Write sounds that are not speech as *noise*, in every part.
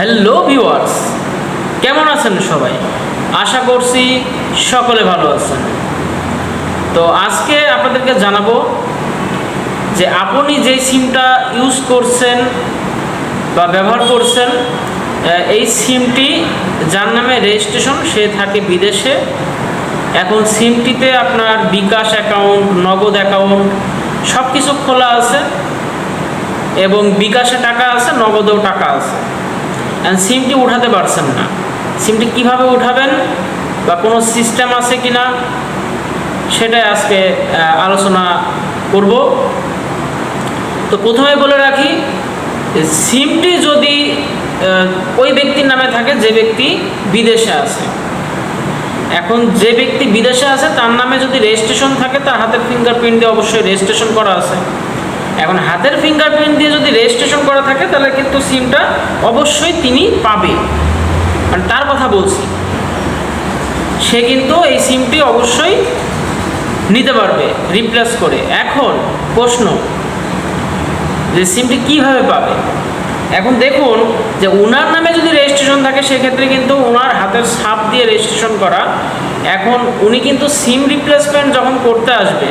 Hello viewers কেমন আছেন সবাই? আশা করছি সকলে ভালো আছেন। তো আজকে আপনাদেরকে জানাব যে আপনি যেই সিমটা ইউজ করছেন বা ব্যবহার করছেন এই সিমটি যার নামে রেজিস্ট্রেশন সে থাকে বিদেশে। এখন সিমটিতে আপনার বিকাশ অ্যাকাউন্ট নগদ অ্যাকাউন্ট সব কিছু খোলা আছে এবং বিকাশে টাকা আছে, নগদেও টাকা আছে। সিমটি উঠাতে পারছেন না। সিমটি কীভাবে উঠাবেন বা কোনো সিস্টেম আছে কি না সেটাই আজকে আলোচনা করব। তো প্রথমে বলে রাখি সিমটি যদি ওই ব্যক্তির নামে থাকে যে ব্যক্তি বিদেশে আছে। এখন যে ব্যক্তি বিদেশে আছে, তার নামে যদি রেজিস্ট্রেশন থাকে, তার হাতে ফিঙ্গারপ্রিন্ট দিয়ে অবশ্যই রেজিস্ট্রেশন করা আছে। এখন হাতের ফিঙ্গারপ্রিন্ট দিয়ে যদি রেজিস্ট্রেশন করা থাকে, তাহলে কিন্তু সিমটা অবশ্যই তিনি পাবে। মানে তার কথা বলছি, সে কিন্তু এই সিমটি অবশ্যই নিতে পারবে রিপ্লেস করে। এখন প্রশ্ন, যে সিমটি কীভাবে পাবে? এখন দেখুন যে ওনার নামে যদি রেজিস্ট্রেশন থাকে, সেক্ষেত্রে কিন্তু ওনার হাতের ছাপ দিয়ে রেজিস্ট্রেশন করা। এখন উনি কিন্তু সিম রিপ্লেসমেন্ট যখন করতে আসবে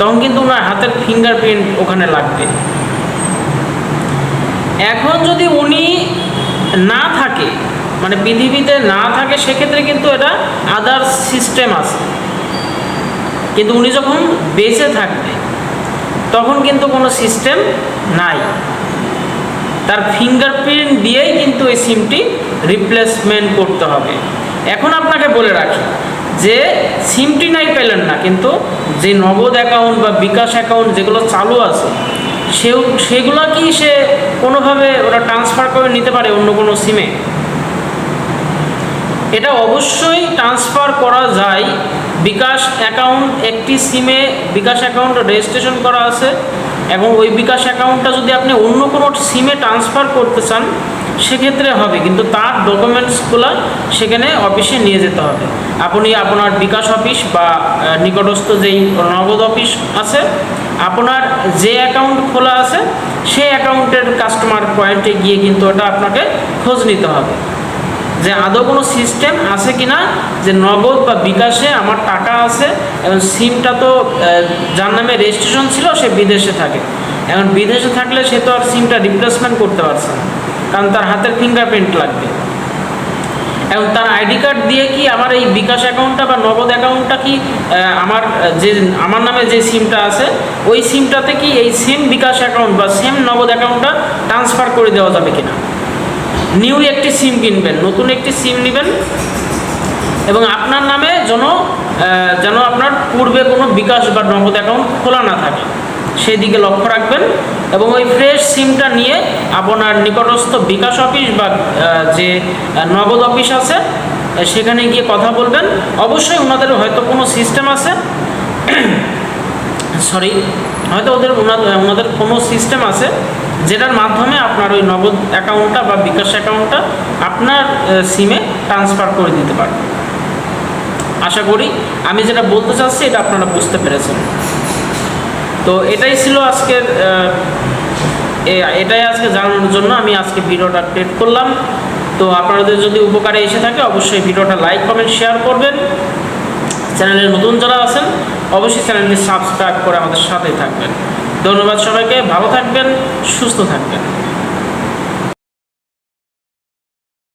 তখন কিন্তু ওনার হাতের ফিঙ্গারপ্রিন্ট ওখানে লাগবে। এখন যদি উনি না থাকে মানে পৃথিবীতে না থাকে, সেক্ষেত্রে কিন্তু এটা আদার সিস্টেম আছে। কিন্তু উনি যখন বেঁচে থাকবে, তখন কিন্তু কোনো সিস্টেম নাই। তার ফিঙ্গারপ্রিন্ট দিয়েই কিন্তু এই সিমটি রিপ্লেসমেন্ট করতে হবে। এখন আপনাকে বলে রাখি যে সিমটি নাই পেলেন না, কিন্তু যে নগদ অ্যাকাউন্ট বা বিকাশ অ্যাকাউন্ট যেগুলো চালু আছে, সেও, সেগুলো কি সে কোনোভাবে ওরা ট্রান্সফার করে নিতে পারে অন্য কোনো সিমে এটা অবশ্যই ট্রান্সফার করা যায়। বিকাশ অ্যাকাউন্ট একটি সিমে বিকাশ অ্যাকাউন্ট রেজিস্ট্রেশন করা আছে এবং ওই বিকাশ অ্যাকাউন্টটা যদি আপনি অন্য কোনো সিমে ট্রান্সফার করতে চান সেক্ষেত্রে হবে, কিন্তু তার ডকুমেন্টসগুলো সেখানে অফিসে নিয়ে যেতে হবে। আপনি আপনার বিকাশ অফিস বা নিকটস্থ যেই নগদ অফিস আছে, আপনার যে অ্যাকাউন্ট খোলা আছে, সেই অ্যাকাউন্টের কাস্টমার পয়েন্টে গিয়ে কিন্তু ওটা আপনাকে খোঁজ নিতে হবে। যে আদৌ কোনো সিস্টেম আছে কি না যে নগদ বা বিকাশে আমার টাকা আছে, এবং সিমটা তো যার নামে রেজিস্ট্রেশন ছিল, সে বিদেশে থাকে। এখন বিদেশে থাকলে সে তো আর সিমটা রিপ্লেসমেন্ট করতে পারছে না। কারণ তার হাতের ফিঙ্গারপ্রিন্ট লাগবে। এবং তার আইডি কার্ড দিয়ে কি আমার এই বিকাশ অ্যাকাউন্টটা বা নগদ অ্যাকাউন্টটা কি আমার যে, আমার নামে যে সিমটা আছে, ওই সিমটাতে কি এই সেম বিকাশ অ্যাকাউন্ট বা সেম নগদ অ্যাকাউন্টটা ট্রান্সফার করে দেওয়া যাবে কিনা? নিউ একটি সিম কিনবেন, নতুন একটি সিম নেবেন, এবং আপনার নামে যেন যেন আপনার পূর্বে কোনো বিকাশ বা নগদ অ্যাকাউন্ট খোলা না থাকে। সেই দিকে লক্ষ্য রাখবেন এবং ওই ফ্রেশ সিমটা নিয়ে আপনার নিকটস্থ বিকাশ অফিস বা যে নগদ অফিস আছে সেখানে গিয়ে কথা বলবেন। অবশ্যই ওনাদের হয়তো কোনো সিস্টেম আছে। *clears throat* সরি হয়তো ওদের ওনাদের কোনো সিস্টেম আছে যেটার মাধ্যমে আপনার ওই নগদ অ্যাকাউন্টটা বা বিকাশ অ্যাকাউন্টটা আপনার সিমে ট্রান্সফার করে দিতে পারবে আশা করি আমি যেটা বলতে চাচ্ছি, এটা আপনারা বুঝতে পেরেছেন। তো এটাই ছিল আজকের এটাই আজকে জানানোর জন্য আমি আজকে ভিডিওটা ক্রিয়েট করলাম। তো আপনাদের যদি উপকারে এসে থাকে, অবশ্যই ভিডিওটা লাইক কমেন্ট শেয়ার করবেন। চ্যানেলের নতুন যারা আছেন, অবশ্যই চ্যানেলটি সাবস্ক্রাইব করে আমাদের সাথে থাকবেন। ধন্যবাদ সবাইকে, ভালো থাকবেন, সুস্থ থাকবেন।